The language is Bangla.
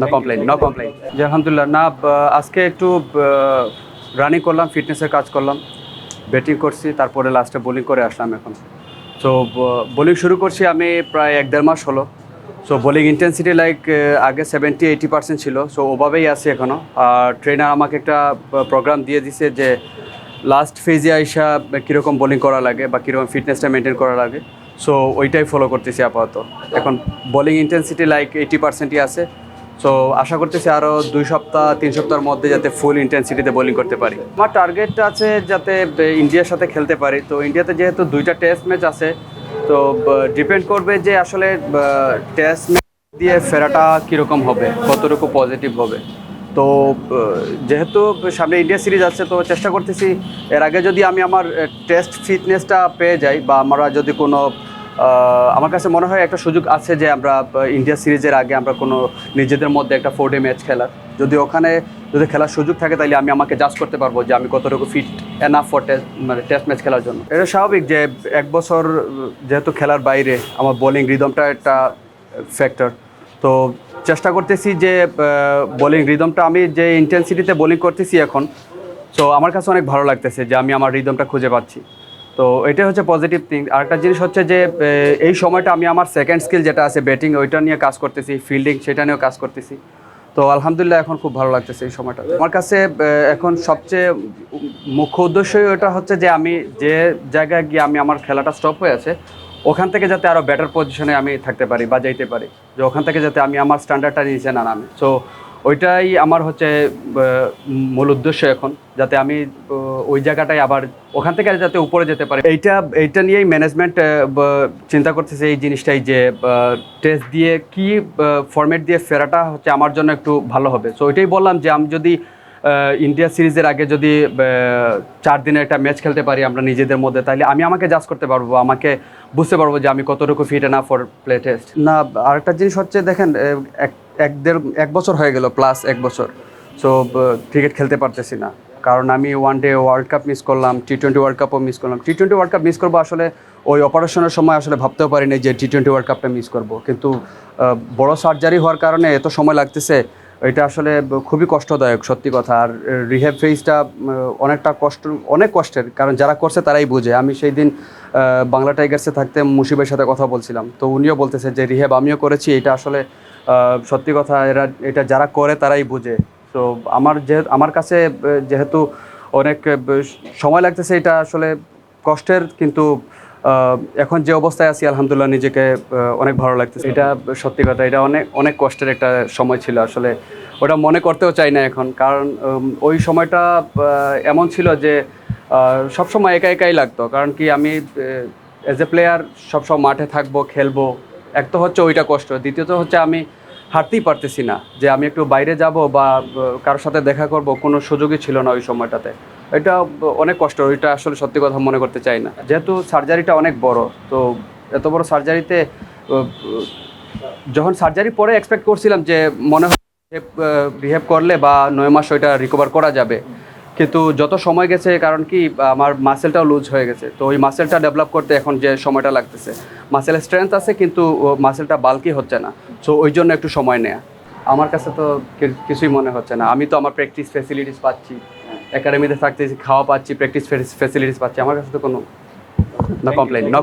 নো কমপ্লেন নো কমপ্লেন জি আলহামদুলিল্লাহ। না আজকে একটু রানিং করলাম ফিটনেসের কাজ করলাম ব্যাটিং করছি তারপরে লাস্টে বোলিং করে আসলাম এখন। সো বোলিং শুরু করছি আমি প্রায় এক দেড় মাস হলো। সো বোলিং ইন্টেন্সিটি লাইক আগে সেভেন্টি এইটি পার্সেন্ট ছিল। সো ওভাবেই আছি এখনও আর ট্রেনার আমাকে একটা প্রোগ্রাম দিয়ে দিছে যে লাস্ট ফেজে আইসা কীরকম বোলিং করা লাগে বা কীরকম ফিটনেসটা মেনটেন করা লাগে। সো ওইটাই ফলো করতেছি আপাতত। এখন বোলিং ইন্টেন্সিটি লাইক এইটি পার্সেন্টই আছে। সো আশা করতেছি আরও দুই সপ্তাহ, তিন সপ্তাহের মধ্যে যাতে ফুল ইন্টেন্সিটিতে বোলিং করতে পারি। আমার টার্গেট আছে যাতে ইন্ডিয়ার সাথে খেলতে পারি। তো ইন্ডিয়াতে যেহেতু দুইটা টেস্ট ম্যাচ আছে, তো ডিপেন্ড করবে যে আসলে টেস্ট ম্যাচ দিয়ে ফেরাটা কীরকম হবে, কতটুকু পজিটিভ হবে। তো যেহেতু সামনে ইন্ডিয়া সিরিজ আছে, তো চেষ্টা করতেছি, এর আগে যদি আমি আমার টেস্ট ফিটনেসটা পেয়ে যাই বা আমরা যদি কোনো আমার কাছে মনে হয় একটা সুযোগ আছে যে আমরা ইন্ডিয়া সিরিজের আগে আমরা কোনো নিজেদের মধ্যে একটা ফোর ডে ম্যাচ খেলার। যদি ওখানে যদি খেলার সুযোগ থাকে তাহলে আমি আমাকে জাজ করতে পারব যে আমি কতটুকু ফিট এনাফ ফর টেস্ট মানে টেস্ট ম্যাচ খেলার জন্য। এটা স্বাভাবিক যে এক বছর যেহেতু খেলার বাইরে, আমার বোলিং রিদমটা একটা ফ্যাক্টর তো চেষ্টা করতেছি যে বোলিং রিদমটা আমি যে ইন্টেন্সিটিতে বোলিং করতেছি এখন, তো আমার কাছে অনেক ভালো লাগতেছে যে আমি আমার রিদমটা খুঁজে পাচ্ছি। তো এটাই হচ্ছে পজিটিভ থিং আরেকটা জিনিস হচ্ছে যে এই সময়টা আমি আমার সেকেন্ড স্কিল যেটা আছে ব্যাটিং ওইটা নিয়ে কাজ করতেছি ফিল্ডিং সেটা নিয়েও কাজ করতেছি। তো আলহামদুলিল্লাহ এখন খুব ভালো লাগতেছে এই সময়টা। আমার কাছে এখন সবচেয়ে মুখ্য উদ্দেশ্যই ওটা হচ্ছে যে, আমি যে জায়গায় গিয়ে আমি আমার খেলাটা স্টপ হয়ে আছে, ওখান থেকে যাতে আরও বেটার পজিশনে আমি থাকতে পারি বা যাইতে পারি। যে ওখান থেকে যাতে আমি আমার স্ট্যান্ডার্ডটা নিচে না নামি। সো ওইটাই আমার হচ্ছে মূল উদ্দেশ্য এখন, যাতে আমি ওই জায়গাটায় আবার ওখান থেকে যাতে উপরে যেতে পারি। এইটা এইটা নিয়েই ম্যানেজমেন্ট চিন্তা করতেছে এই জিনিসটাই যে টেস্ট দিয়ে কি ফরম্যাট দিয়ে ফেরাটা হচ্ছে আমার জন্য একটু ভালো হবে। সো ওইটাই বললাম যে, আমি যদি ইন্ডিয়া সিরিজের আগে যদি চার দিনের একটা ম্যাচ খেলতে পারি আমরা নিজেদের মধ্যে, তাহলে আমি আমাকে জাজ করতে পারব, আমাকে বুঝতে পারব যে আমি কতটুকু ফিট না ফর প্লে টেস্ট না, আরেকটা জিনিস হচ্ছে, দেখেন এক এক দেড়, এক বছর হয়ে গেল প্লাস এক বছর। সো ক্রিকেট খেলতে পারতেছি না। কারণ আমি one day world cup miss করলাম টি টোয়েন্টি ওয়ার্ল্ড কাপও মিস করলাম। T twenty world cup miss করব আসলে ওই অপারেশনের সময় আসলে ভাবতেও পারিনি যে টি টোয়েন্টি ওয়ার্ল্ড কাপটা মিস করব। কিন্তু বড়ো সার্জারি হওয়ার কারণে এত সময় লাগতেছে এটা আসলে খুবই কষ্টদায়ক, সত্যি কথা। আর রিহ্যাব ফেজটা অনেকটা কষ্ট, অনেক কষ্টের। কারণ যারা করছে তারাই বুঝে। আমি সেই দিন বাংলা টাইগার্সে থাকতে মুশিবের সাথে কথা বলছিলাম। তো উনিও বলতেছে যে, রিহ্যাব, আমিও করেছি। এটা আসলে সত্যি কথা, এরা, এটা যারা করে তারাই বুঝে। তো আমার যে, আমার কাছে যেহেতু অনেক সময় লাগতেছে, এটা আসলে কষ্টের, কিন্তু এখন যে অবস্থায় আছি, আলহামদুলিল্লাহ নিজেকে অনেক ভালো লাগতেছে। এটা সত্যি কথা, এটা অনেক অনেক কষ্টের একটা সময় ছিল আসলে। ওটা মনে করতেও চাই না এখন, কারণ ওই সময়টা এমন ছিল যে সবসময় একা একাই লাগতো। কারণ কি, আমি অ্যাজ এ প্লেয়ার সবসময় মাঠে থাকব, খেলব, এক তো হচ্ছে ওইটা কষ্ট। দ্বিতীয়ত হচ্ছে আমি হাঁটতেই পারতেছি না, যে আমি একটু বাইরে যাব বা কারোর সাথে দেখা করব, কোনো সুযোগই ছিল না ওই সময়টাতে। এটা অনেক কষ্ট, এটা আসলে সত্যি কথা মনে করতে চাই না। যেহেতু সার্জারিটা অনেক বড়, তো এত বড় সার্জারিতে যখন সার্জারি পরে এক্সপেক্ট করছিলাম যে মনে হয় করলে বা নয় মাস ওইটা রিকভার করা যাবে। কিন্তু যত সময় গেছে, কারণ কি, আমার মাসেলটাও লুজ হয়ে গেছে। তো ওই মাসেলটা ডেভেলপ করতে এখন যে সময়টা লাগতেছে মাসেলের স্ট্রেংথ আছে, কিন্তু মাসেলটা বাল্কি হচ্ছে না। সো ওই জন্য একটু সময় নেয়া। আমার কাছে তো কিছুই মনে হচ্ছে না। আমি তো আমার প্র্যাকটিস ফেসিলিটিস পাচ্ছি। একাডেমিতে থাকতেছি খাওয়া পাচ্ছি প্র্যাকটিস ফেসিলিটিস পাচ্ছি আমার কাছে তো কোনো নো কমপ্লেন নো